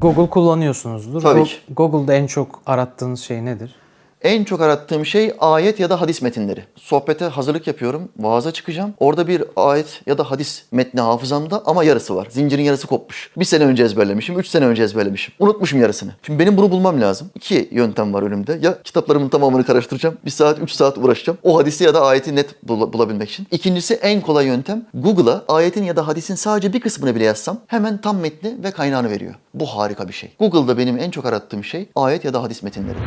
Google kullanıyorsunuzdur. Tabii Go- ki. Google'da en çok arattığınız şey nedir? En çok arattığım şey ayet ya da hadis metinleri. Sohbete hazırlık yapıyorum, vaaza çıkacağım. Orada bir ayet ya da hadis metni hafızamda ama yarısı var. Zincirin yarısı kopmuş. Bir sene önce ezberlemişim, üç sene önce ezberlemişim. Unutmuşum yarısını. Şimdi benim bunu bulmam lazım. İki yöntem var önümde. Ya kitaplarımın tamamını karıştıracağım. Bir saat, üç saat uğraşacağım. O hadisi ya da ayeti net bula- bulabilmek için. İkincisi en kolay yöntem. Google'a ayetin ya da hadisin sadece bir kısmını bile yazsam hemen tam metni ve kaynağını veriyor. Bu harika bir şey. Google'da benim en çok arattığım şey ayet ya da hadis metinleri.